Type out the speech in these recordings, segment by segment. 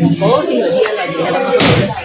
ਬਹੁਤ ਹੀ ਵਧੀਆ ਲੱਗਿਆ ਮਾਹੌਲ।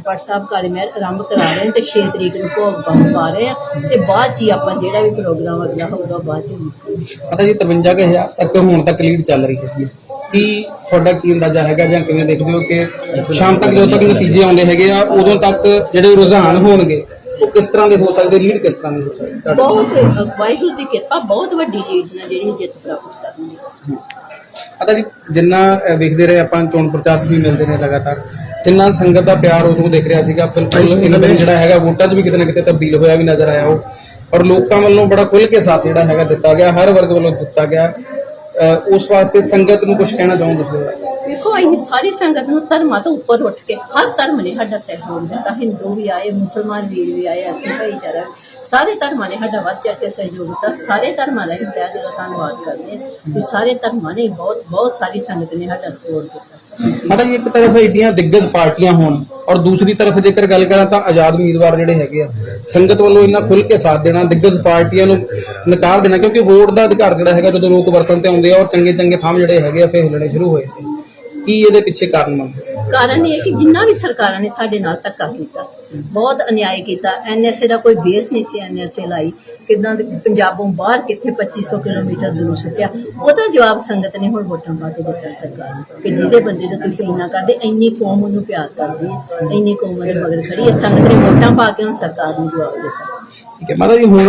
ਪਾਠ ਸਾਹਿਬ ਕਾਲੇ ਮਹਿਰ ਆਰੰਭ ਕਰਾ ਰਹੇ ਹਾਂ ਤੇ 6 ਤਰੀਕ ਨੂੰ ਭੋਗ ਪਾਉਣ ਪਾ ਰਹੇ ਹਾਂ ਤੇ ਬਾਅਦ ਚ ਹੀ ਆਪਾਂ ਜਿਹੜਾ ਵੀ ਪ੍ਰੋਗਰਾਮ ਅਗਲਾ ਹੋਊਗਾ ਬਾਅਦ ਚ ਨਿਕਲਾਂਗੇ। ਪਤਾ ਜੀ 53000 ਤੱਕ ਹੁਣ ਤੱਕ ਲੀਡ ਚੱਲ ਰਹੀ ਹੈ ਕੀ ਤੁਹਾਡਾ ਕੀ ਅੰਦਾਜ਼ਾ ਹੈਗਾ ਜਾਂ ਕਿਵੇਂ ਦੇਖਦੇ ਹੋ ਕਿ ਸ਼ਾਮ ਤੱਕ ਜਦੋਂ ਤੱਕ ਨਤੀਜੇ ਆਉਂਦੇ ਹੈਗੇ ਆ, ਉਦੋਂ ਤੱਕ ਜਿਹੜੇ ਰੁਝਾਨ ਹੋਣਗੇ ਉਹ ਕਿਸ ਤਰ੍ਹਾਂ ਦੇ ਹੋ ਸਕਦੇ ਲੀਡ ਕਿਸ ਤਰ੍ਹਾਂ ਦੀ ਹੋ ਸਕਦੀ? ਤੁਹਾਡੇ ਬਹੁਤ ਵਾਹਿਗੁਰੂ ਦੀ ਕਿਰਪਾ ਬਹੁਤ ਵੱਡੀ ਨਾਲ ਜਿਹੜੀ ਜਿੱਤ ਪ੍ਰਾਪਤ ਕਰਨੀ ਪਤਾ ਜੀ ਜਿੰਨਾ ਅਹ, ਵੇਖਦੇ ਰਹੇ ਆਪਾਂ ਚੋਣ ਪ੍ਰਚਾਰ 'ਚ ਵੀ ਮਿਲਦੇ ਨੇ ਲਗਾਤਾਰ। ਜਿੰਨਾ ਸੰਗਤ ਦਾ ਪਿਆਰ ਉਦੋਂ ਦੇਖ ਰਿਹਾ ਸੀਗਾ ਬਿਲਕੁਲ ਇਹਨਾਂ ਦੇ ਜਿਹੜਾ ਹੈਗਾ ਵੋਟਾਂ 'ਚ ਵੀ ਕਿਤੇ ਨਾ ਕਿਤੇ ਤਬਦੀਲ ਹੋਇਆ ਵੀ ਨਜ਼ਰ ਆਇਆ ਉਹ। ਔਰ ਲੋਕਾਂ ਵੱਲੋਂ ਬੜਾ ਖੁੱਲ੍ਹ ਕੇ ਸਾਥ ਜਿਹੜਾ ਹੈਗਾ ਦਿੱਤਾ ਗਿਆ ਹਰ ਵਰਗ ਵੱਲੋਂ ਦਿੱਤਾ ਗਿਆ। ਅਹ, ਉਸ ਵਾਸਤੇ ਸੰਗਤ ਨੂੰ ਕੁਝ ਕਹਿਣਾ ਚਾਹੋ ਤੁਸੀਂ? ਵੇਖੋ, ਅਸੀਂ ਸਾਰੀ ਸੰਗਤ ਨੂੰ ਧਰਮਾਂ ਤੋਂ ਉੱਪਰ ਉੱਠ ਕੇ ਹਰ ਧਰਮ ਨੇ ਸਾਡਾ ਸਹਿਯੋਗ ਦਿੱਤਾ। ਹਿੰਦੂ ਵੀ ਆਏ, ਮੁਸਲਮਾਨ ਵੀਰ ਵੀ ਆਏ, ਅਸੀਂ ਭਾਈਚਾਰਾ ਸਾਰੇ ਧਰਮਾਂ ਨੇ ਸਾਡਾ ਵੱਧ ਚੜ੍ਹ ਕੇ ਸਹਿਯੋਗ ਦਿੱਤਾ। ਸਾਰੇ ਧਰਮਾਂ ਦਾ ਹੀ ਤਹਿ ਦਿਲੋਂ ਧੰਨਵਾਦ ਕਰਦੇ ਹਾਂ। ਕਿ ਸਾਰੇ ਧਰਮਾਂ ਨੇ ਬਹੁਤ ਬਹੁਤ ਸਾਰੀ ਸੰਗਤ ਨੇ ਸਾਡਾ ਸਪੋਰਟ ਕੀਤਾ ਮਤਲਬ ਇੱਕ ਤਰਫ ਏਡੀਆਂ ਦਿੱਗਜ ਪਾਰਟੀਆਂ ਹੋਣ ਔਰ ਦੂਸਰੀ ਤਰਫ ਜੇਕਰ ਗੱਲ ਕਰਾਂ ਤਾਂ ਆਜ਼ਾਦ ਉਮੀਦਵਾਰ ਜਿਹੜੇ ਹੈਗੇ ਆ, ਸੰਗਤ ਵੱਲੋਂ ਇੰਨਾ ਖੁੱਲ ਕੇ ਸਾਥ ਦੇਣਾ, ਦਿੱਗਜ ਪਾਰਟੀਆਂ ਨੂੰ ਨਕਾਰ ਦੇਣਾ, ਕਿਉਂਕਿ ਵੋਟ ਦਾ ਅਧਿਕਾਰ ਜਿਹੜਾ ਹੈਗਾ ਜਦੋਂ ਲੋਕ ਵਰਤਣ ਤੇ ਆਉਂਦੇ ਆ ਔਰ ਚੰਗੇ ਚੰਗੇ ਥਾਂ ਜਿਹੜੇ ਹੈਗੇ ਆ ਫੇ ਹਿੱਲਣੇ ਸ਼ੁਰੂ ਹੋਏ। ਕੀ ਇਹਦੇ ਪਿੱਛੇ ਕਾਰਨ ਮੰਨਦੇ? ਕਾਰਨ ਇਹ ਹੈ ਕਿ ਜਿੰਨਾ ਵੀ ਸਰਕਾਰਾਂ ਨੇ ਸਾਡੇ ਨਾਲ ਧੱਕਾ ਕੀਤਾ ਬਹੁਤ ਅਨਿਆਏ ਕੀਤਾ ਐਨਐਸਏ ਦਾ ਕੋਈ ਬੇਸ ਨਹੀਂ ਸੀ ਐਨਐਸਏ ਲਾਈ ਕਿਦਾਂ ਪੰਜਾਬੋਂ ਬਾਹਰ ਕਿੱਥੇ 2500 ਕਿਲੋਮੀਟਰ ਦੂਰ ਸੁੱਟਿਆ ਉਹਦਾ ਜਵਾਬ ਸੰਗਤ ਨੇ ਹੁਣ ਵੋਟਾਂ ਪਾ ਕੇ ਦਿੱਤਾ ਸਰਕਾਰ ਨੂੰ ਕਿ ਜਿਹਦੇ ਬੰਦੇ ਤੋਂ ਤੁਸੀਂ ਇੰਨਾ ਕਰਦੇ ਇੰਨੀ ਕੌਮ ਉਹਨੂੰ ਪਿਆਰ ਕਰਦੀ ਹੈ ਇੰਨੀ ਕੌਮ ਉਹਦੇ ਮਗਰ ਖੜੀ ਹੈ ਸੰਗਤ ਨੇ ਵੋਟਾਂ ਪਾ ਕੇ ਹੁਣ ਸਰਕਾਰ ਨੂੰ ਜਵਾਬ ਦਿੱਤਾ ਠੀਕ ਹੈ ਮਾਤਾ ਜੀ ਹੁਣ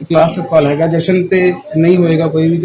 ਕਲਾਸ ਇੱਕ ਸਵਾਲ ਹੈਗਾ ਜਸ਼ਨ ਤੇ ਨਹੀਂ ਹੋਏਗਾ ਕੋਈ ਵੀ